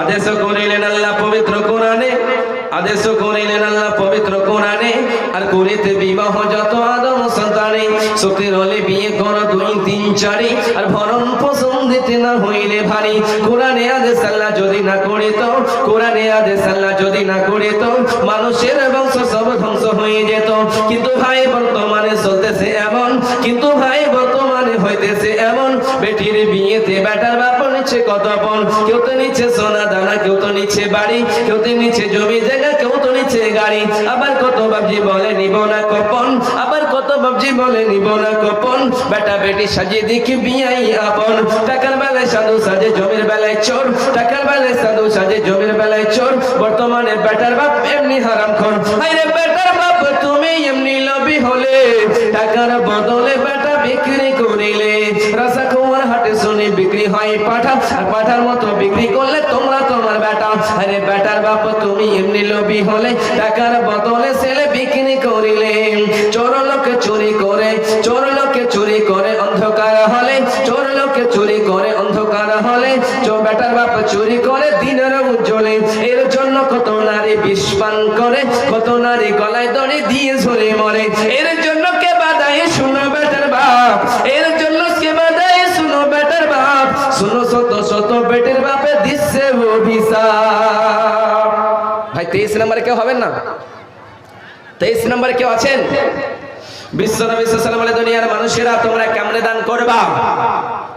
আদেশ করিলেন আল্লাহ পবিত্র কোরআনে আদেশ করিলেন আল্লাহ পবিত্র কোরআনে। আর করিতে বিবাহ যত আদম সন্তানে সত্যি রলে বিয়ে করো দুই, তিন, চারি। আর ভরণ পোষণ দিতে না হইলে ভারী। কোরআনে আদেশ আল্লাহ যদি না করে তো, কোরআনে আদেশ আল্লাহ যদি না করে তো, মানুষের বংশ সব ধ্বংস হয়ে যেত। কিন্তু ভাই বর্তমানে চলতেছে এমন, কিন্তু ভাই বর্তমানে হইতেছে এমন। বেটির বিয়েতে বেটার নিচ্ছে কত পণ কেউ তো নিচ্ছে সোনা দানা, কেউ তো নিচ্ছে বাড়ি। কেউ তো নিচ্ছে জমি জায়গা, কেউ তো নিচ্ছে গাড়ি। আবার কত বাবজি বলে, নিব না কপন। আবার কত বাবজি বলে, নিব না কপন। বেটা বেটি সাজিয়ে দেখি বিয়াই আপন। টাকার বেলায় সাধু সাজে, জমির বেলায় চোর। টাকার বেলায় সাধু সাজে, জমির বেলায় চোর। বর্তমানে বেটার বাপ এমনি হারাম খন আরে পাঠা আর পাঠার মতো বিক্রি করলে তোমরা তোমার বেটা আরে বেটার বাপ তুমি এমনি লোভী হলে, টাকার বদলে হবেন না? তেইশ নম্বরে কেউ আছেন? বিশ্ব নবী আলাইহি দুনিয়ার মানুষেরা তোমরা কেমনে দান করবা।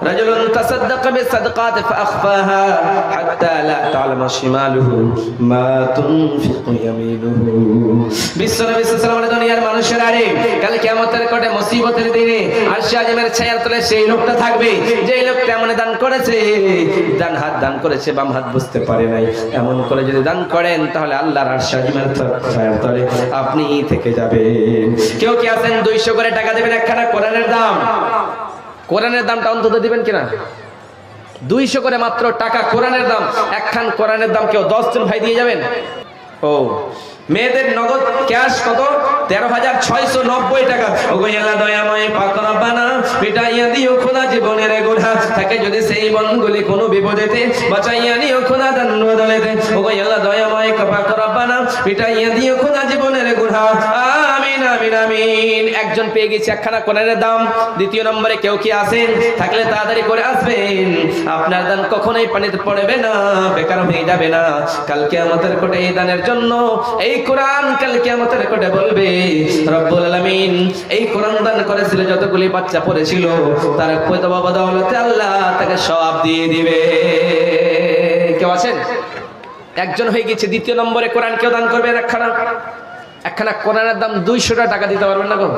রাজুলুন তাসাদদাকা বিসাদকাত ফাআখফাহা হাত্তা লা তা'লামা শিমালুহু মা তুনফিকু ইয়ামিনুহু। বিশ্ব নবী সাল্লাল্লাহু আলাইহি দুনিয়ার মানুষেরা রে কাল কিয়ামতের কোটে মুসিবতের দিনে আরশে আজিমের ছায়ার তলে সেই লোকটা থাকবে, যেই লোক কেমনে দান করেছে, ডান হাত দান করেছে, বাম হাত বুঝতে পারে নাই। এমন করে যদি দান করেন, তাহলে আল্লাহর আরশে আজিমের ছায়ার তলে আপনি থেকে যাবেন। কেউ কি আছেন, দুইশো করে টাকা দেবেন, একখানা কোরআনের দাম? কোরআনের দামটা অন্তত দিবেন কিনা? দুইশো করে মাত্র টাকা কোরআনের দাম। একখান কোরআনের দাম কেউ দশ জন ভাই দিয়ে যাবেন? ও, মেয়েদের নগদ ক্যাশ কত? তেরো হাজার ছয়শো নব্বই টাকা। দয়াময় পাকরা বানা মিটাইয়া দিও খোদা জীবনের গোড়া থাকে যদি সেই বনগুলি কোনো বিপদেতে বাঁচাইয়া নিও খোদা দান বদলেতে ও গোয়ালা দয়াময় পাকরা বানা মিটাইয়া দিও খোদা জীবনের গোড়া একজন পেয়ে গেছে একখানা কোরআনের দাম। দ্বিতীয় নম্বরে কেউ কি আছেন থাকলে তাড়াতাড়ি করে আসবেন। আপনার দান কখনোই পানিতে পড়বে না, বেকার হয়ে যাবে না। কালকে আমাদের কোটে এই দানের জন্য এই কোরআন কালকে আমাদের কোটে বলবে, রব্বুল আলামিন, এই কোরআন দান করেছিল যতগুলি বাচ্চা পড়েছিল, তার পয়দবা বদৌলতে আল্লাহ তাকে সব দিয়ে দিবে। কেউ আছেন? একজন হয়ে গেছে, দ্বিতীয় নম্বরে কোরআন কেউ দান করবেন একখানা? একখানা কোরআনের দাম দুইশোটা টাকা দিতে পারবেন না গো?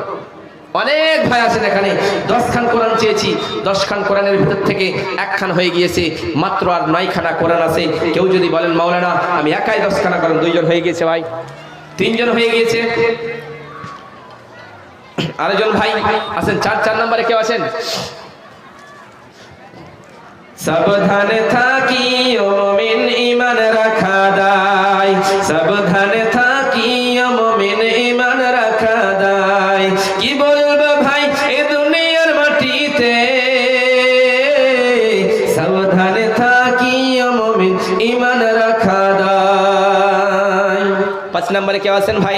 অনেক ভাই আছেন এখানে, দশখান কোরআন চেয়েছি, দশখান কোরআনের ভিতর থেকে একখান হয়ে গিয়েছে, মাত্র আর নয়খানা কোরআন আছে। কেউ যদি বলেন, মাওলানা, আমি একাই দশখানা কোরআন, দুইজন হয়ে গিয়েছে ভাই। তিনজন হয়ে গিয়েছে। আরেকজন ভাই আছেন, চার চার নম্বরে কেউ আছেন? সাবধানে থাকি ও মুমিন ইমান রাখা দায়। সাবধানে নম্বরে কেউ আছেন ভাই?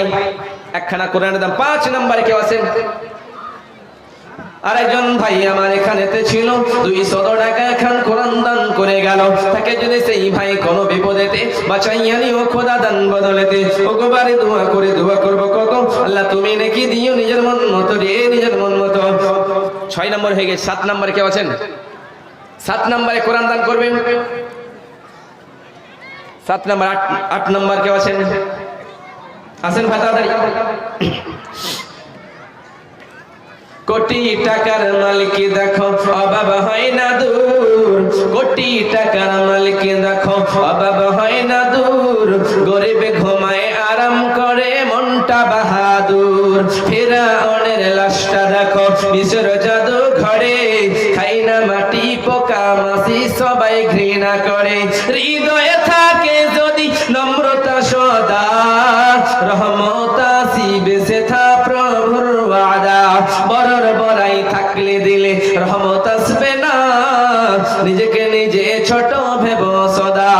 একখানা কোরআনের দাম, পাঁচ নম্বরে কেউ আছেন? আরেকজন ভাই আমার এখানেতে ছিল দুই শত টাকা এখন কোরআন দান করে গেল। তাকে যদি সেই ভাই কোনো বিপদেতে বাঁচাইয়া নিও খোদা দান বদলেতে। ও গোবারে দোয়া করে দোয়া করব কত? আল্লাহ তুমি নাকি দিও নিজের মন মতো, রে নিজের মন মতো। ছয় নম্বর হয়ে গেছে, সাত নম্বরে কেউ আছেন? সাত নম্বরে কোরআন দান করবেন? সাত নম্বর, আট আট নম্বর কেউ আছেন? আসেন ভাই, তাড়াতাড়ি। কোটি টাকার মালিক দেখো, অভাব হয় না দূর। কোটি টাকার মালিক দেখো, অভাব হয় না দূর। গরিবে ঘুমায় আরাম করে, মনটা বাহাদুর। ফেরা অনের লাশটা দেখো, মিশর জাদু ঘরে। খাই না মাটি, পোকা মাসি সবাই ঘৃণা করে। হৃদয়ে থাকে যদি সদা রহমতা শিবে সেথা প্রভুর ওয়াদা। বরর বড়াই থাকলে দিলে রহমত আসবে না। নিজেকে নিজে ছোট ভেব সদা।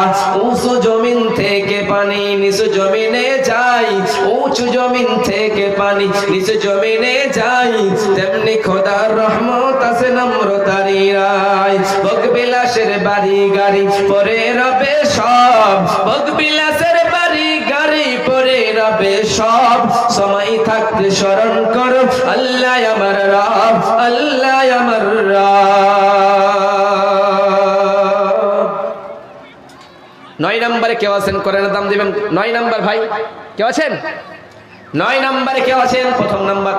উঁচু জমিন থেকে পানি নিচু জমিনে যাই। উঁচু জমিন থেকে পানি নিচু জমিনে যাই। তেমনি খোদার রহমত আছে নম্রতারি রায়। ভোগ বিলাসের বাড়ি গাড়ি পরে রবে থাকতে স্মরণ করো। আল্লাহ আমার রব, আল্লাহ আমার নয় নম্বরে কেউ আছেন? কোরআনের দাম দিবেন। নয় নম্বর ভাই, কেউ আছেন? নয় নম্বরে কেউ আছেন? প্রথম নাম্বার।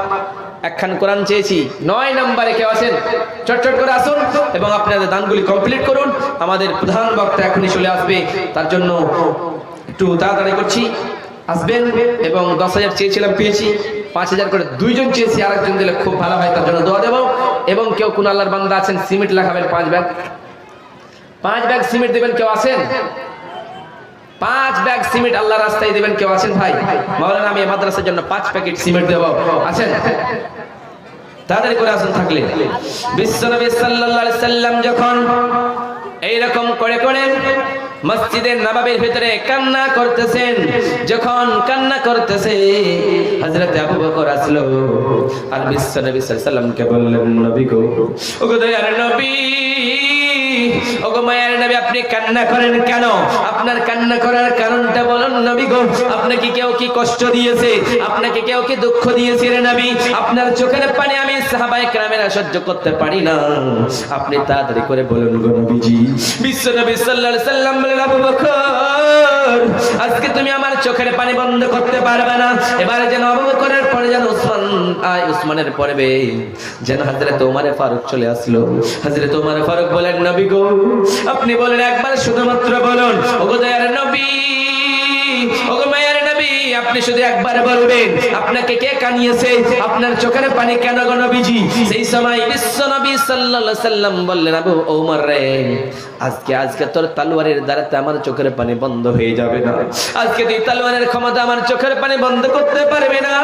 একখান কোরআন চেয়েছি। নয় নম্বরে কেউ আছেন? চটচট করে আসুন এবং আপনাদের দানগুলি কমপ্লিট করুন। আমাদের প্রধান বক্তা এখনই চলে আসবে। তার জন্য একটু তাড়াতাড়ি করছি। আসবেন এবং দশ হাজার চেয়েছিলাম, পেয়েছি। পাঁচ হাজার করে দুইজন চেয়েছি, আরেকজন দিলে খুব ভালো হয়, তার জন্য দোয়া দেবো। এবং কেউ কোন আল্লাহর বান্দা আছেন, সিমেন্ট লাগাবেন, পাঁচ ব্যাগ। পাঁচ ব্যাগ সিমেন্ট দেবেন, কেউ আছেন? পাঁচ ব্যাগ সিমেন্ট আল্লাহ রাস্তায় দিবেন, কেউ আছেন ভাই? মাওলানা, আমি এই মাদ্রাসার জন্য পাঁচ প্যাকেট সিমেন্ট দেবো। আছেন? তাড়াতাড়ি করে আসুন থাকলে। বিশ্বনবী সাল্লাল্লাহু আলাইহি সাল্লাম যখন এইরকম করে করে মসজিদের নবাবের ভিতরে কান্না করতেছেন। যখন কান্না করতেছে, হযরত আবু বকর আসলো। আর বিশ্বনবী সাল্লাল্লাহু আলাইহি ওয়াসাল্লামকে বললেন, নবী গো, ওগো দয়ার নবী ওগো মায়ের নবী, আপনি কান্না করেন কেন? আপনার কান্না করার কারণটা বলুন নবী গো, আপনাকে কেউ কি কষ্ট দিয়েছে? আপনাকে কেউ কি দুঃখ দিয়েছে রে নবী? আপনার চোখের পানি আমি সাহাবায়ে কেরামেরা সহ্য করতে পারি না। আপনি তাড়াতাড়ি করে বলুন গো নবীজি, বিশ্ব নবী সাল্লাল্লাহু আলাইহি সাল্লাম বলেন, আবু বকর, আজকে তুমি আমার চোখের পানি বন্ধ করতে পারবে না। এবারে যেন আবু বকরের পরে যেন উসমান আয় উসমানের পরবে যেন হাজরে তোমারে ফারুক চলে আসলো। হাজরে তোমারে ফারুক বলেন, নবী গো, আপনি বলেন একবার শুধুমাত্র বলুন, ওগো দয়ার নবী, ওগো আপনি শুধু একবার বলবেন, আপনাকে কে কানিয়েছে? আপনার চোখের পানি কেন গো নবীজি? সেই সময় বিশ্ব নবী সাল্লাল্লাহু সাল্লাম বললেন, আবু ওমর রে, আজকে আজকে তোর তালোয়ারের দ্বারাতে আমার চোখের পানি বন্ধ হয়ে যাবে না। আজকে তুই তালোয়ারের ক্ষমতা আমার চোখের পানি বন্ধ করতে পারবে না।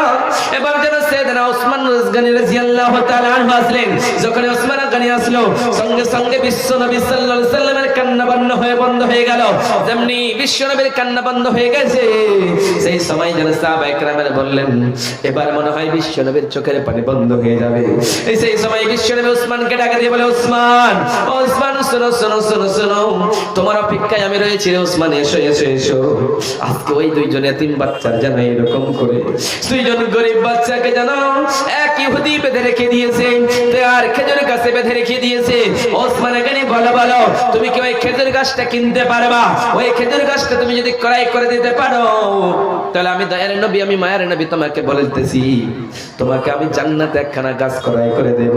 এবার যেন সেদিনা ওসমান গনি রাদিয়াল্লাহু তাআলা আনহু আসলেন। যখন ওসমান গনি আসলো, সঙ্গে সঙ্গে বিশ্ব নবী সাল্লাল্লাহু আলাইহি সাল্লামের কান্না বন্ধ হয়ে বন্ধ হয়ে গেল। যেমনি বিশ্ব নবীর কান্না বন্ধ হয়ে গেছে, সেই সময় আমি রয়েছি ওসমান এসো এসো এসো। আজকে ওই দুইজন এতিম বাচ্চার যেন এরকম করে। দুইজন গরিব বাচ্চাকে যেন এক ইহুদি বেঁধে রেখে দিয়েছে আর খেজুর গাছে বেঁধে রেখে দিয়েছে। ওসমান এখানে বলো বলো, তুমি কি ওই খেজুর গাছটা কিনতে পারবা? ওই খেজুর গাছটা তুমি যদি ক্রয় করে দিতে পারো, তাহলে আমি দয়ার নবী, আমি মায়ের নবী তোমাকে বলতেছি, তোমাকে আমি জান্নাতে একখানা গাছ ক্রয় করে দেব।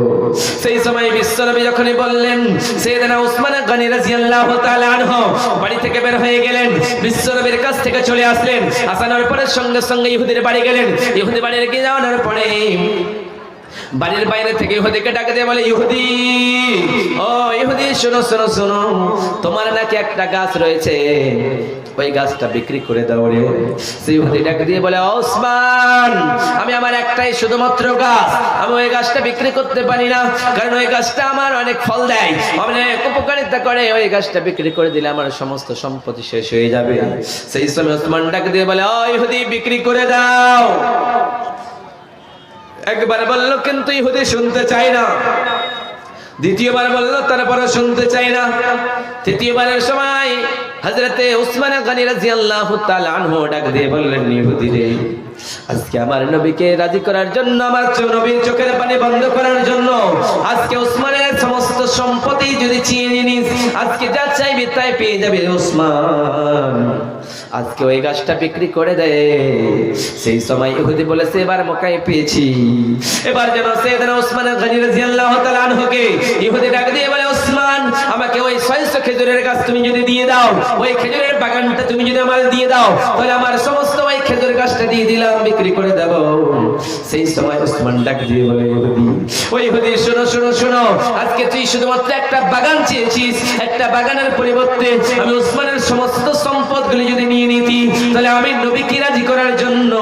সেই সময় বিশ্বনবী যখনই বললেন সেদিনা উসমান গনি রাদিয়াল্লাহু তাআলা আনহু বাড়ি থেকে বের হয়ে গেলেন বিশ্বনবীর কাছ থেকে চলে আসলেন, আসানোর পরে সঙ্গে সঙ্গে ইহুদির বাড়ি গেলেন। ইহুদি বাড়ির গিয়ে যাওয়ার পরে বাড়ির বাইরে থেকে ইহুদিকে ডাকে দিয়ে বলে, ইহুদি, ও ইহুদি, শোনো শোনো শোনো, তোমার নাকি একটা গাছ রয়েছে ওই গাছটা বিক্রি করে দাও রে। সেই ডাকে দিয়ে বলে, ওসমান, আমি আমার একটাই শুধুমাত্র গাছ। আমি ওই গাছটা বিক্রি করতে পারি না, কারণ ওই গাছটা আমার অনেক ফল দেয়। অনেক উপকারিতা করে। ওই গাছটা বিক্রি করে দিলে আমার সমস্ত সম্পত্তি শেষ হয়ে যাবে। সেই সময় ওসমান ডাকে দিয়ে বলে, ও ইহুদি, বিক্রি করে দাও। একবার বলল, কিন্তু ইহুদি শুনতে চায় না। দ্বিতীয়বার বলল তারপরে শুনতে চাই না। তৃতীয়বারের সময় হজরতে উসমান গানি রাজি আল্লাহ আনহু ডাক দিয়ে বললেন ইহুদি রে আজকে আমার নবীকে রাজি করার জন্য, আমার নবীর চোখের পানি বন্ধ করার জন্য, আজকে উসমানের সমস্ত সম্পত্তি যদি চিনে নিস, আজকে যা চাইবে তাই পেয়ে যাবে উসমান। আজকে ওই গাছটা বিক্রি করে দেয় সেই সময় ইহুদি বলেছে, এবার মকায় পেয়েছি। এবার যেন সেদিন ওসমান গনি রাদিয়াল্লাহু তাআলা আনহুকে ইহুদি ডাক দিয়ে বলে ওসমান আমাকে ওই 600 খেজুরের গাছ তুমি যদি দিয়ে দাও, ওই খেজুরের বাগানটা তুমি যদি আমার দিয়ে দাও, তাহলে আমার সমস্ত ওই খেজুর গাছটা দিয়ে দিলাম, বিক্রি করে দেব। সেই সময় ওসমান ডাক দিয়ে বলে, ইহুদি, ওই ইহুদি, শোনো শোনো শোনো, আজকে তুই শুধুমাত্র একটা বাগান চেয়েছিস, একটা বাগানের পরিবর্তে আমি ওসমানের সমস্ত সম্পদগুলি যদি নিয়ে নিতি, তাহলে আমি নবীকে রাজি করার জন্য,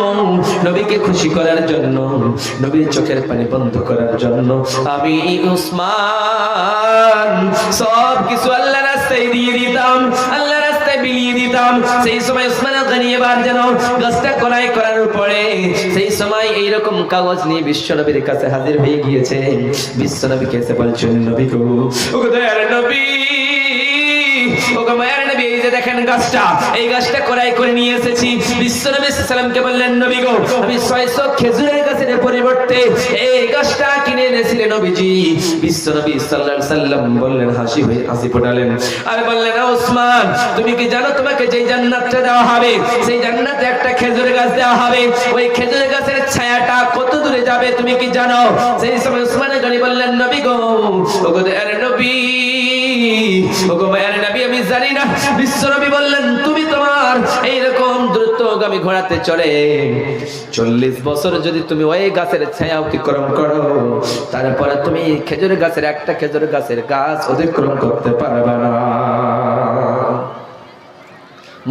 নবীকে খুশি করার জন্য, নবীর চোখের পানি বন্ধ করার জন্য আমি উসমান সব কিছু আল্লাহ রাস্তায় দিয়ে দিতাম আল্লাহ সাল্লাম সেই সময় উসমান গনি এবার যেন গাছটা কড়াই করার পরে সেই সময় এইরকম কাগজ নিয়ে বিশ্বনবীর কাছে হাজির হয়ে গিয়েছে। বিশ্বনবীকে এসে বলছেন, নবী গো দয়ার নবী ও গো মায়ের যে দেখেন গাছটা, এই গাছটা কড়াই করে নিয়ে এসেছি। বিশ্বনবী সাল্লামকে বললেন, নবী গো, আমি ছয়শো খেজুরের গাছের পরিবর্তে এই গাছটা কিনে এনেছিলেন নবীজি। বিশ্বনবী সাল্লাল্লাহু আলাইহি সাল্লাম বললেন, হাসি হয়ে হাসি ফোটালেন। আর বললেন ওসমান, তুমি কি জানো তোমাকে যেই জান্নাতটা দেওয়া হবে, সেই জান্নাতে একটা খেজুর গাছ দেওয়া হবে। ওই খেজুর গাছের ছায়াটা কত দূরে যাবে তুমি কি জানো? সেই সময় উসমান গনি বললেন, নবী গো ও গো নবী তারপরে তুমি খেজুর গাছের একটা খেজুর গাছের গাছ অতিক্রম করতে পারবে না।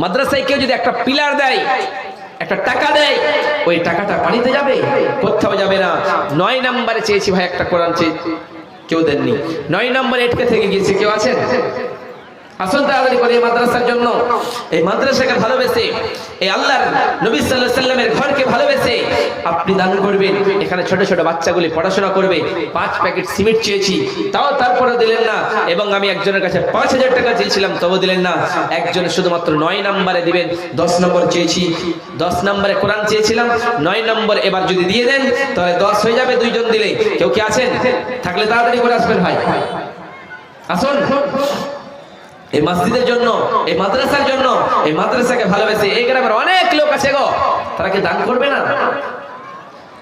মাদ্রাসায় কেউ যদি একটা পিলার দেয়, একটা টাকা দেয়, ওই টাকাটা পানিতে যাবে, কোথাও যাবে না। নয় নাম্বারে চেয়েছি ভাই একটা কোরআন চেয়ে কেউ দেননি। নয় নম্বরে এটকে থেকে গিয়েছে কেউ আছেন? আসুন তাড়াতাড়ি করে এই মাদ্রাসার জন্য। এই মাদ্রাসাকে ভালোবেসে, এই আল্লাহর নবী আলাইহি সাল্লামের ঘরকে ভালোবেসে আপনি দান করবেন। এখানে ছোট ছোট বাচ্চাগুলি পড়াশোনা করবে। পাঁচ প্যাকেট সিমেন্ট চেয়েছি, তাও তারপরে দিলেন না। এবং আমি একজনের কাছে পাঁচ হাজার টাকা চেয়েছিলাম তবু দিলেন না। একজন শুধুমাত্র নয় নম্বরে দিবেন, দশ নম্বর চেয়েছি। দশ নম্বরে কোরআন চেয়েছিলাম, নয় নম্বর এবার যদি দিয়ে দেন, তাহলে দশ হয়ে যাবে দুইজন দিলে। কেউ কি আছেন? থাকলে তাড়াতাড়ি করে আসবেন ভাই। আসুন। এই মসজিদের জন্য, এই মাদ্রাসার জন্য, এই মাদ্রাসাকে ভালোবেসে এই গ্রামের অনেক লোক আছে গো। তারা কি দান করবে না?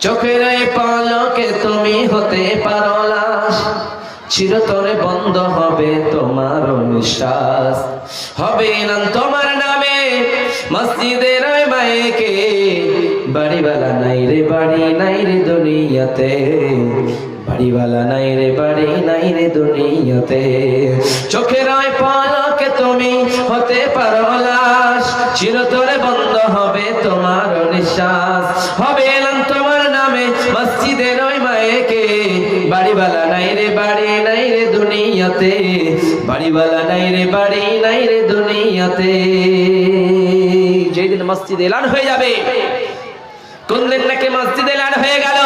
চোখের পলকে তুমি হতে পারো লাশ, চিরতরে বন্ধ হবে তোমার নিঃশ্বাস। হবে না তোমার নামে, মসজিদের মায়েকে। বাড়িওয়ালা নাই রে বাড়ি, নাই রে দুনিয়াতে। বাড়িওয়ালা নাই রে বাড়ি, নাই রে দুনিয়াতে। চোখের পলকে তুমি হতে পারো লাশ। চিরতরে বন্ধ হবে তোমার নিঃশ্বাস। হবে না তোমার নামে মসজিদের ওই মায়েকে। বাড়িওয়ালা নাই রে, বাড়ি নাই রে দুনিয়াতে। বাড়িওয়ালা নাই রে, বাড়ি নাই রে দুনিয়াতে। যেদিন মসজিদ এলান হয়ে যাবে, কোন দিন নাকি মসজিদ এলান হয়ে গেল?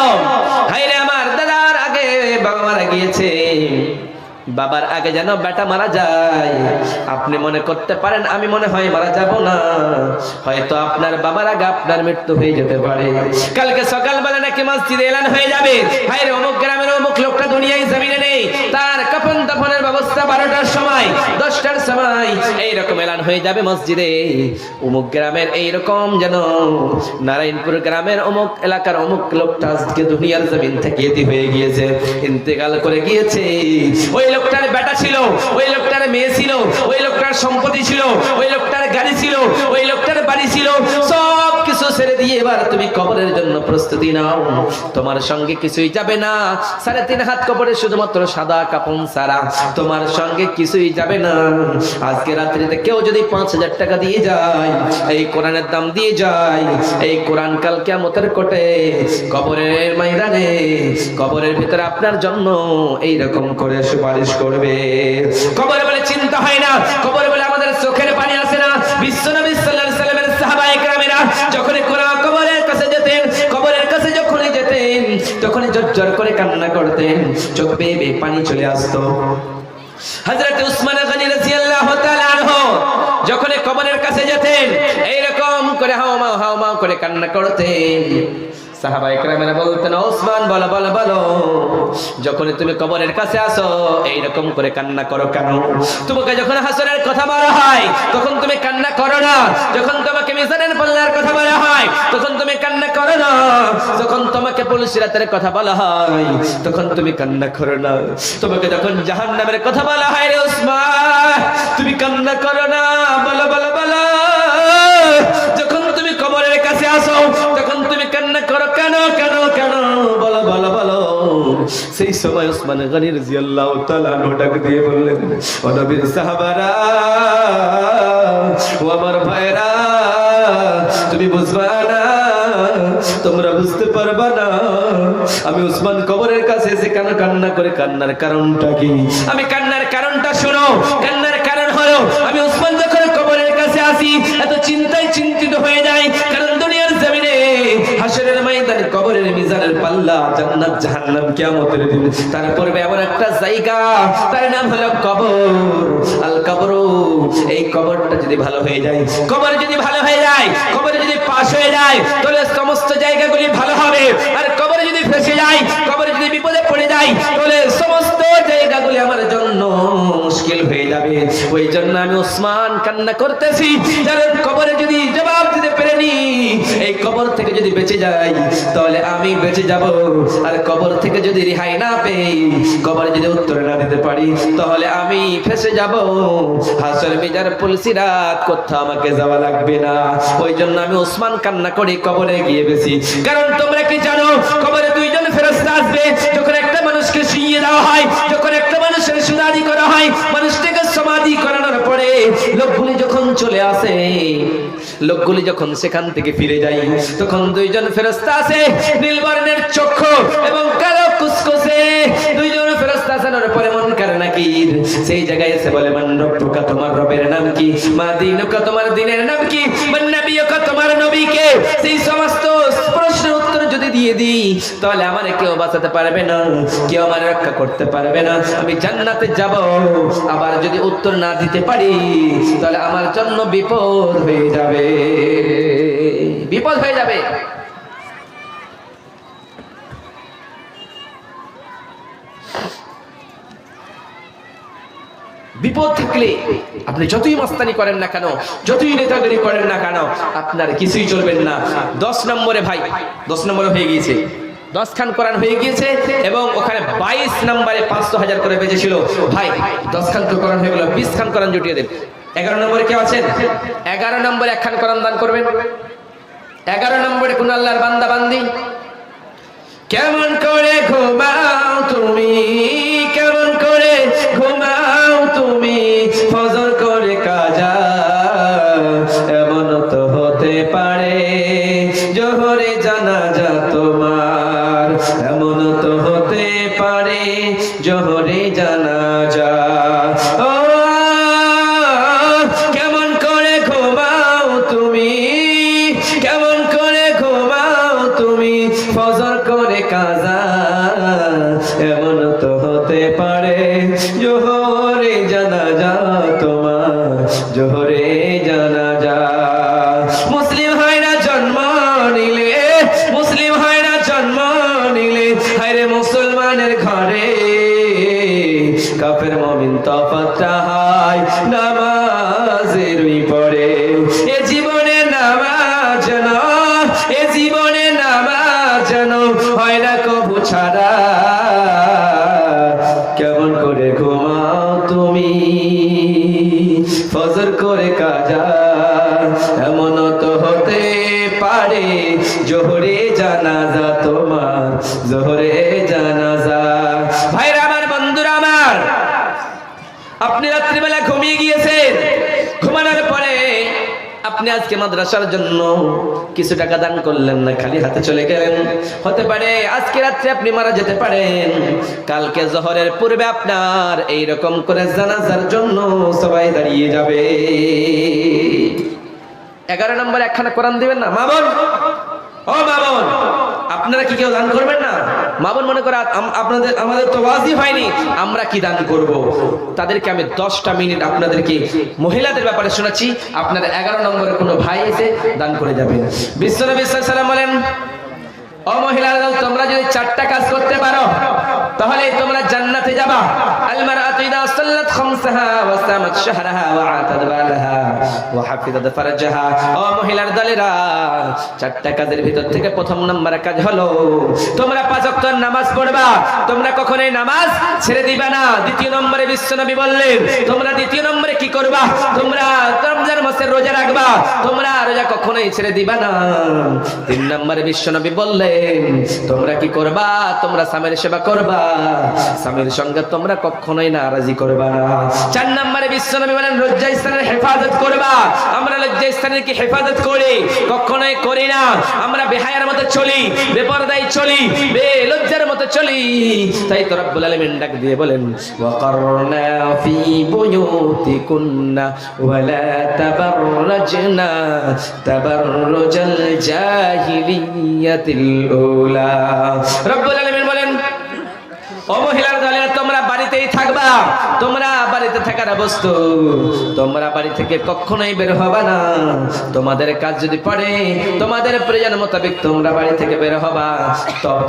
হাইরে আমার দাদার আগে বাবা মারা গিয়েছে। বাবার আগে যেন বেটা মারা যায়। আপনি মনে করতে পারেন, আমি মনে হয় মারা যাব না। হয়তো আপনার বাবার আগে আপনার মৃত্যু হয়ে যেতে পারে। কালকে সকালবেলা নাকি মসজিদে এলান হয়ে যাবে। হাইরে অমুক গ্রামের অমুক লোকটা দুনিয়ায় জমিনে নেই। তার দাফনের বারোটার সময়, দশটার সময় এইরকম এলান হয়ে যাবে মসজিদে। অমুক গ্রামের এইরকম যেন নারায়ণপুর গ্রামের অমুক এলাকার অমুক লোকটা আজকে দুনিয়ার জমিন থেকে এটি হয়ে গিয়েছে, ইন্তেকাল করে গিয়েছে। ওই লোকটার বেটা ছিল, ওই লোকটার মেয়ে ছিল, ওই লোকটার সম্পত্তি ছিল, ওই লোকটার গাড়ি ছিল ওই লোকটার বাড়ি ছিল সব কিছু ছেড়ে দিয়ে এবার তুমি কবরের জন্য প্রস্তুতি নাও। তোমার সঙ্গে কিছুই যাবে না। সাড়ে তিন হাত কবরে শুধুমাত্র সাদা কাপন সারা। তোমার সঙ্গে কিছুই যাবে না। আজকে রাত্রিতে কেউ যদি পাঁচ হাজার টাকা দিয়ে যায়, এই কোরআনের দাম দিয়ে যায়, এই কোরআন কাল কেমতের কোটে কবরের ময়দানে, কবরের ভিতরে আপনার জন্য এইরকম করে সুপারিশ করবে। কবরে বলে চিন্তা হয় না। কবরে বলে আমাদের চোখের পানি আসে না বিশ্বনবী সাল্লাল্লাহু আলাইহি সাল্লামের সাহাবা একরামেরা যখন কোরআন কবরের কাছে যেতেন কবরের কাছে যখনই যেতেন তখনই জোর করে কান্না করতেন, চোখ বেয়ে বেয়ে পানি চলে আসতো। হযরত উসমান গনি রাদিয়াল্লাহু তাআলা আনহু যখন কবরের কাছে যেতেন, এইরকম করে হাওমাও হাওমাও করে কান্না করতেন। সাহাবা একরামেরা বলতেন, ওসমান, বলো বলো বলো যখন তুমি কবরের কাছে আসো, এইরকম করে কান্না করো কেন? তোমাকে যখন হাসনের কথা বলা হয়, তখন তুমি কান্না করো না। যখন তোমাকে মিজানের পাল্লার কথা বলা হয়, তখন তুমি কান্না করো না। যখন তোমাকে পুলিশ রাতের কথা বলা হয়, তখন তুমি কান্না করো না। তোমাকে যখন জাহান্নামের কথা বলা হয়, রে ওসমান, তুমি কান্না করো না, বলো বলো বলো। যখন তুমি কবরের কাছে আসো, তখন তুমি কান্না করো, কেন কেন কেন? বলো বলো বলো। সেই সময় ওসমান গনি রাদিয়াল্লাহু তাআলা ডাক দিয়ে বললেন, ও নবীর সাহাবারা, ও আমার ভাইরা তুমি বুঝবা না? তোমরা বুঝতে পারবা না? আমি উসমান কবরের কাছে এসে কেন কান্না করে, কান্নার কারণটা কি? আমি কান্নার কারণটা শোনো, কান্নার কারণ হলো, আমি উসমান যখন কবরের কাছে আসি আল্লাহ জান্নাত, জাহান্নাম কিয়ামতের দিন। তার এমন একটা জায়গা, তার নাম হলো কবর। আল কবর, এই কবরটা যদি ভালো হয়ে যায়, কবর যদি ভালো হয়ে যায়, কবর যদি পাশ হয়ে যায়, তাহলে সমস্ত জায়গাগুলি ভালো হবে। আর কবর যদি ফেসে যায়, কবর যদি বিপদে পড়ে যায়, তাহলে সমস্ত জায়গাগুলি আমার জন্য মুশকিল হয়ে যাবে। ওই জন্য আমি ওসমান কান্না করতেছি যারা কবরে যদি জবাব দিতে পেরেনি, এই কবর থেকে যদি বেঁচে যাই, তাহলে আমি বেঁচে যাব। আর কবর থেকে যদি রেহাই না পেয়ে কবরে যদি উত্তর না দিতে পারি, তাহলে আমি ফেসে যাব। হাসর মিজার পুলসিরাত কোথাও আমাকে যাওয়া লাগবে না। ওই জন্য আমি ওসমান কান্না করি কবরে গিয়ে বেশি কারণ তোমরা কি জানো, কবরে দুইজন ফেরস্তা আসবে, যখন একটা মানুষকে শুইয়ে দেওয়া হয়, যখন একটা মানুষের সুদারি করা হয়, মানুষটাকে সমাধি করানোর পরে লোকগুলি যখন চলে আসে, লোকগুলি যখন সেখান থেকে ফিরে যায়, তখন দুইজন ফেরস্তা আছে নীলবর্ণের চক্ষু এবং কালো কুসকুসে। দুইজন ফেরস্তা আসানোর পরে মন করে নাকি সেই জায়গায় এসে বলে, মান রব্বুকা, তোমার রবের নাম কি? মা দিনুকা, তোমার দিনের নাম কি? মান নবিয়ুকা, তোমার নবীকে? সেই সমস্ত উত্তর যদি দিয়ে দিই, তাহলে আমার কেউ বাঁচাতে পারবে না, কেউ আমার রক্ষা করতে পারবে না। আমি জান্নাতে যাব, আবার যদি উত্তর না দিতে পারি, তাহলে আমার জন্য বিপদ হয়ে যাবে। বিপদ হয়ে যাবে। বিপদ থাকলে আপনি যতই মাস্তানি করেন না কেন, যতই নেতাগিরি করেন না কেন, আপনার কিছুই চলবেন না। দশ নম্বরে ভাই, দশ নম্বরে হয়ে গিয়েছে। দশ খান কোরআন হয়ে গিয়েছে এবং ওখানে বাইশ নম্বরে পাঁচশো হাজার করে বেঁচেছিল। ভাই দশ খান তো কোরআন হয়ে গেল বিশ খান কোরআন জুটিয়ে দেন। এগারো নম্বরে কেউ আছেন? এগারো নম্বরে এক খান কোরআন দান করবেন। এগারো নম্বরে কোন আল্লাহর বান্দা বান্দি? কেমন করে ঘুমাও তুমি, কেমন করে ঘুমাও তুমি? এমন তো হতে পারে জোহরে করে ঘুমাও তুমি। ফজর করে কাজা এমন তো হতে পারে। জোহরে জানাজা তোমার, জোহরে জানাজা ভাইরা আমার বন্ধুরা আমার আপনি রাত্রিবেলা ঘুমিয়ে গিয়েছেন ঘুমানোর পরে আপনি আজকে মাদ্রাসার জন্য কিছু টাকা দান করলেন না, খালি হাতে চলে গেলেন। হতে পারে আজকে রাত্রে আপনি মারা যেতে পারেন। কালকে জহরের পূর্বে আপনার এই রকম করে জানাজার জন্য সবাই দাঁড়িয়ে যাবে। এগারো নম্বর একখানা কোরআন দিবেন না? মামন ও মামন আপনারা কি কেউ দান করবেন না? মামন মনে করে আপনাদের আমাদের তো ওয়াজি হয়নি, আমরা কি দান করব? তাদেরকে আমি দশটা মিনিট আপনাদেরকে মহিলাদের ব্যাপারে শোনাচ্ছি। আপনার এগারো নম্বরে কোনো ভাই এসে দান করে যাবেন বিশ্বনবী সাল্লাম বলেন, ও মহিলারা, তোমরা যদি চারটা কাজ করতে পারো তাহলে তোমরা জান্নাতে যাবা المرأة إذا صلت خمسها وصامت شهرها وعاتت بالها وحفظت فرجها ও মহিলার দলেরা চারটা কাজের ভিতর থেকে প্রথম নম্বর কাজ হলো তোমরা পাঁচ ওয়াক্ত নামাজ পড়বা তোমরা কখনোই নামাজ ছেড়ে দিবা না দ্বিতীয় নম্বরে বিশ্বনবী বললেন তোমরা দ্বিতীয় নম্বরে কি করবা তোমরা রমজান মাসের রোজা রাখবা তোমরা রোজা কখনোই ছেড়ে দিবা না তিন নম্বরে বিশ্বনবী বললেন তোমরা কি করবা তোমরা স্বামীর সেবা করবা স্বামীর সঙ্গে তোমরা কখনোই নারাজি করবা চার নম্বরে বিশ্বনবী বলেন লজ্জা স্থানের হেফাজত করবা। আমরা লজ্জা স্থানীয়কে হেফাজত করে? কখনোই করি না। আমরা বেহায়ার মতো চলি, বেপরদায় চলি, বেলজ্জার মতো চলি। তাই তো রব্বুল আলামিন ডাক দিয়ে বলেন ওয়াকারনা ফি বুয়ুতিকুন্না ওয়ালা তাবাররাজনা তাবাররুজাল জাহিলিয়াতিল উলা। রব্বুল আলামিন মহিলার দলের তোমরা বাড়িতেই থাকবা। তোমরা বাড়িতে থাকার বস্তু। তোমরা বাড়ি থেকে কখনোই বের হবা না। তোমাদের কাজ যদি পড়ে, তোমাদের প্রয়োজন মোতাবেক তোমরা বাড়ি থেকে বের হবা।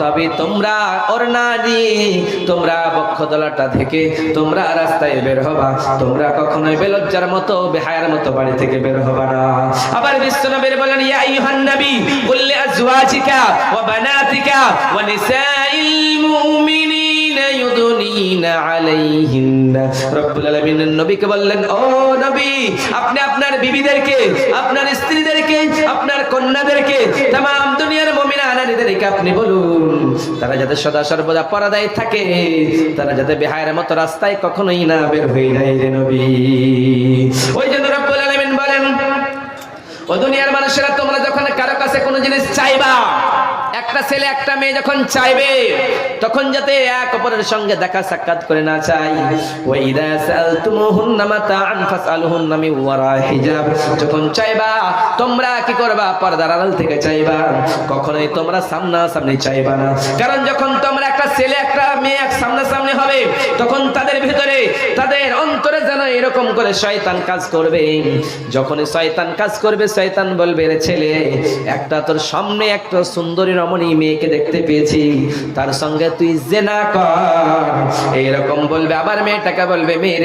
তবে তোমরা ওড়না দিয়ে তোমরা বক্ষ দলাটা থেকে তোমরা রাস্তায় বের হবা। তোমরা কখনোই বেলজ্জার মতো, বেহায়ার মতো বাড়ি থেকে বের হবা না। আবার বিশ্বনবীর বলেন, ইয়া আইয়ুহান নবী কুল লিআজওয়াজিকা ওয়া বানাতিকা ওয়া নিসাইল মুমিনিনা। রব্বুল আলামিনের নবীকে বললেন ও নবী আপনি আপনার বিবিদেরকে আপনার স্ত্রীদেরকে আপনার কন্যাদেরকে तमाम দুনিয়ার মুমিনা নারীদেরকে আপনি বলুন তারা যাতে সদা সর্বদা পরাদায় থাকে তারা যাতে বেহায়ের মতো রাস্তায় কখনোই না বের হয়ে যায় রে নবী ওই জন্য রব্বুল আলামিন বলেন ও দুনিয়ার মানুষেরা তোমরা যখন কারো কাছে কোনো জিনিস চাইবা একটা ছেলে, একটা মেয়ে যখন চাইবে, তখন যাতে এক অপরের সঙ্গে দেখা সাক্ষাৎ করে না চাই। ওয়া ইদা সালতুমুহুন্না মাতাআন ফাসআলুহুন্না মিন ওয়ারা হিজাব। যখন চাইবা, তোমরা কি করবা? পর্দার আড়াল থেকে চাইবা। কখনোই তোমরা সামনা সামনি চাইবা না। কারণ যখন তোমরা একটা ছেলে, একটা মেয়ে এক সামনা সামনি হবে, তখন তাদের ভিতরে, তাদের অন্তরে যেন এরকম করে শয়তান কাজ করবে। যখন শয়তান কাজ করবে, শয়তান বলবে, রে ছেলে, একটা তোর সামনে একটা সুন্দরী রমণী মেয়েকে দেখতে পেয়েছি, তার সঙ্গে তুই জেনা কর। এইরকম বলবে, আবার মেয়েটাকে বলবে মেয়ে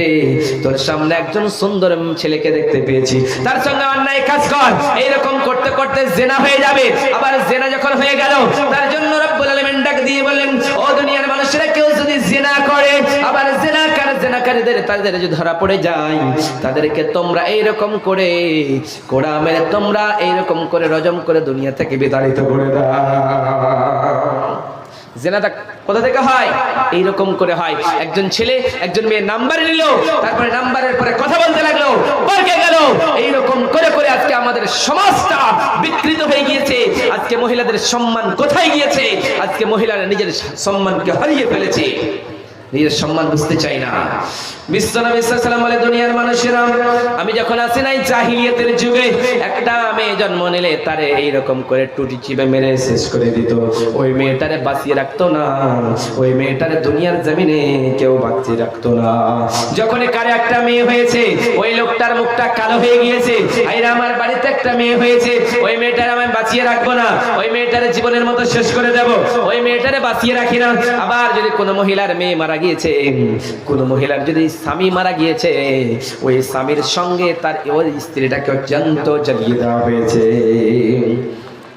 তোর সামনে একজন সুন্দর ছেলেকে দেখতে পেয়েছি। তার সঙ্গে অন্যায় কাজ কর। এইরকম করতে করতে জেনা হয়ে যাবে। আবার জেনা যখন হয়ে গেল, তার জন্য রব্বুল আলামিন ডাক দিয়ে বললেন, ও দুনিয়ার মানুষেরা কেউ যদি জেনা করে আবার জেনা কার জেনাকারীদের তাদের ধরা পড়ে যায়, তাদেরকে তোমরা এইরকম করে কোড়া মেরে তোমরা এইরকম করে রজম করে দুনিয়া থেকে বিতাড়িত করে একজন ছেলে, একজন মেয়ে নাম্বার নিল, তারপরে নাম্বারের পরে কথা বলতে লাগল গেল। এইরকম করে করে আজকে আমাদের সমাজটা বিকৃত হয়ে গিয়েছে। আজকে মহিলাদের সম্মান কোথায় গিয়েছে? আজকে মহিলারা নিজের সম্মানকে হারিয়ে ফেলেছে। নিজের সম্মান বুঝতে চাই না। আমি যখন আসি নাই জাহিলিয়াতের যুগে, একটা মেয়ে জন্ম নিলে তারে এইরকম করে টুটি চিবে মেরে শেষ করে দিত। ওই মেয়েটারে বাঁচিয়ে রাখতো না, ওই মেয়েটারে দুনিয়ার জমিনে কেউ বাঁচিয়ে রাখতো না। যখনই কারে একটা মেয়ে হয়েছে, ওই লোকটার মুখটা কালো হয়ে গিয়েছে আমার বাড়িতে একটা মেয়ে হয়েছে, ওই মেয়েটার আমি বাঁচিয়ে রাখব না, ওই মেয়েটারে জীবনের মতো শেষ করে দেব, ওই মেয়েটারে বাঁচিয়ে রাখি না। আবার যদি কোনো মহিলার মেয়ে মারা গিয়েছে কোনো মহিলার যদি স্বামী মারা গিয়েছে, ওই স্বামীর সঙ্গে তার ওই স্ত্রীটাকে অত্যন্ত জ্বালিয়ে দেওয়া হয়েছে।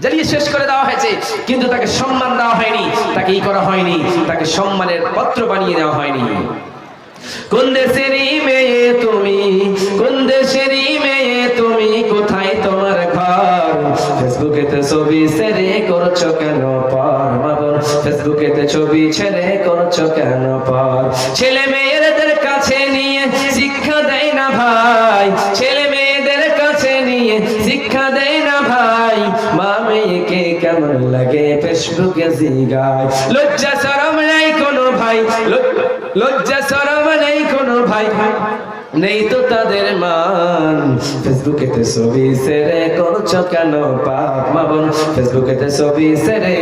জ্বালিয়ে শেষ করে দেওয়া হয়েছে, কিন্তু তাকে সম্মান দেওয়া হয়নি, তাকে ই করা হয়নি, তাকে সম্মানের পত্র বানিয়ে দেওয়া হয়নি। কোন দেশেরই মেয়ে তুমি? কোন দেশেরই মেয়ে তুমি? কোথায় তোমার ঘর? ফেসবুকেতে ছবি ছেড়ে করছ কেন? পর মাবন ফেসবুকেতে ছবি ছেড়ে করছ কেন? পর। ছেলে মেয়েদের কাছে নিয়ে শিক্ষা দেয় না ভাই। ছেলে মেয়েদের কাছে নিয়ে শিক্ষা দেয় না ভাই। মা মেয়েকে কেমন লাগে? ফেসবুকে জিগায়। লজ্জা শরম নাই কোনো ভাই। ল- লজ্জা শরম নেই কোনো ভাই। নেই তো তাদের মান। ফেসবুকেতে ছবি সেরে করছ কেন পাপ মাবন ফেসবুকেতে ছবি সেরে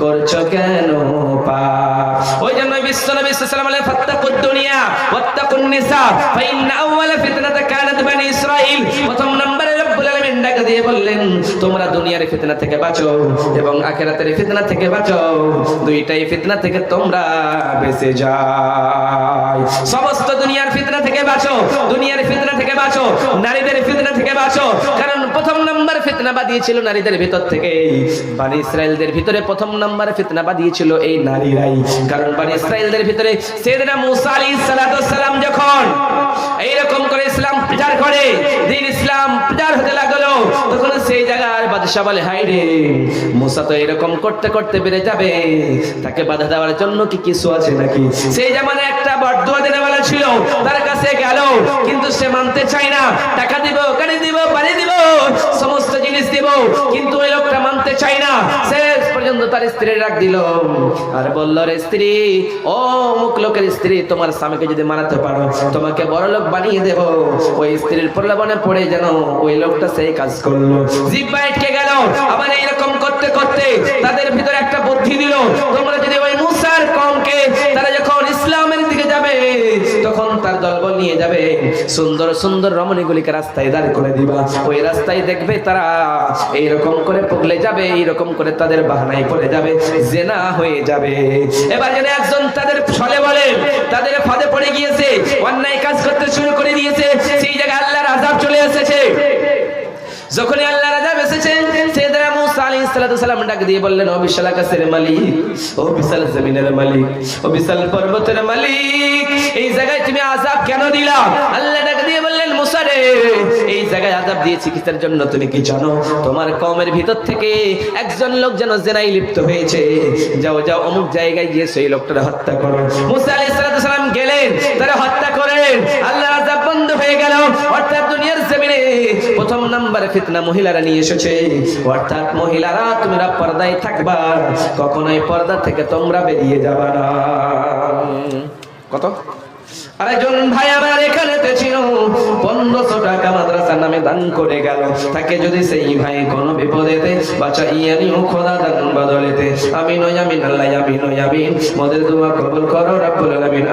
করছ কেন পাপ? ওই জন্য বিশ্বনবী সাল্লাল্লাহু আলাইহি ফাত্তাকুদ দুনিয়া, ওয়াত্তাকুন নিসা, ফাইন্না আউওয়ালা ফিতনাতা কানাত বানি ইসরাঈল। প্রথম ডাক দিয়ে বললেন, তোমরা দুনিয়ার ফিতনা থেকে বাঁচো এবং আখেরাতের ফিতনা থেকে বাঁচো। দুইটাই ফিতনা থেকে তোমরা বেঁচে যাও সমস্ত দুনিয়ার ফিতনা থেকে বাঁচো, দুনিয়ার ফিতনা থেকে বাঁচো, নারীদের ফিতনা থেকে বাঁচো প্রথম নাম্বার ফিতনা বাদিয়েছিল নারীদের ভিতর থেকে। বানি ইসরায়েলদের ভিতরে প্রথম নাম্বার ফিতনা বাদিয়েছিল এই নারীরাই। কারণ বানি ইসরায়েলদের ভিতরে সেদিনা মুসা সালাতু সালাম যখন এইরকম করে ইসলাম প্রচার করে, দিন ইসলাম প্রচার হতে লাগল, তখন সেই জায়গার বাদশা বলে হাই রে, মুসা তো এরকম করতে করতে বেড়ে যাবে। তাকে বাধা দেওয়ার জন্য কি কিছু আছে নাকি? সেই জামানে একটা বরদুয়া দেনে বলা ছিল, তার কাছে গেল, কিন্তু সে মানতে চায় না। টাকা দিব, গাড়ি দিব, বাড়ি দিব কিন্তু ওই লোকটা মানতে চায় না। শেষ পর্যন্ত তার স্ত্রী রাখ দিল। আর বলল, রে স্ত্রী ও অমুক লোকের স্ত্রী তোমার স্বামীকে যদি মানাতে পারো, তোমাকে বড় লোক বানিয়ে দেব। ওই স্ত্রীর প্রলোভনে পড়ে যেন ওই লোকটা সেই কাজ করল। জিব্বা আটকে গেল। আবার এইরকম করতে করতে তাদের ভিতরে একটা বুদ্ধি দিল। তোমরা যদি ওই মুসার কমকে, তারা যখন ইসলামের দিকে যাবে তখন তার দলবল নিয়ে যাবে। সুন্দর সুন্দর রমণীগুলিকে রাস্তায় দাঁড় করে দিবা। ওই রাস্তায় দেখবে তারা এইরকম করে পগলে যাবে, এইরকম করে তাদের বাহানায় পড়ে যাবে, জেনা হয়ে যাবে। এবার যেন একজন তাদের ছলে বলে, তাদের ফাঁদে পড়ে গিয়েছে, অন্যায় কাজ করতে শুরু করে দিয়েছে, সেই জায়গায় আল্লাহর আজাব চলে এসেছে। যখনই আল্লাহ রাজা এসেছে সেদারা মুসা আলাইহিস সালাতু সালাম ডাক দিয়ে বললেন, ও বিশাল আকাশের মালিক, ও বিশাল জমিনের মালিক, ও বিশাল পর্বতের মালিক, এই জায়গায় তুমি কেন দিলা? আল্লাহ ডাক দিয়ে বললেন, মুসা এই জায়গায় জন্য তুমি কি জানো? তোমার কওমের ভিতর থেকে একজন লোক যেন জেনাই লিপ্ত হয়েছে। যাও যাও, অমুক জায়গায় গিয়ে সেই লোকটাকে হত্যা করো। মুসা আলাইহিস সালাতু সালাম গেলেন, তারা হত্যা করেন। আল্লাহ বন্ধ হয়ে গেল। অর্থাৎ দুনিয়ার জমিনে প্রথম নাম্বার ফিতনা মহিলারা নিয়ে এসেছে। অর্থাৎ মহিলারা তোমরা পর্দায় থাকবা, কখনোই পর্দা থেকে তোমরা বেরিয়ে যাবা না। কত? আরেকজন ভাই আমার এখানেতে ছিল। পনেরোশো টাকা মাদ্রাসা নামে দান করে গেল। তাকে যদি সেই ভাই কোনো বিপদেতে বাঁচাইয়া নিও খোদা দান বদলেতে। আমি নয় আমি আল্লাহ আমি নয় আমি মদের দোয়া কবুল করো, রাব্বুল আলামিন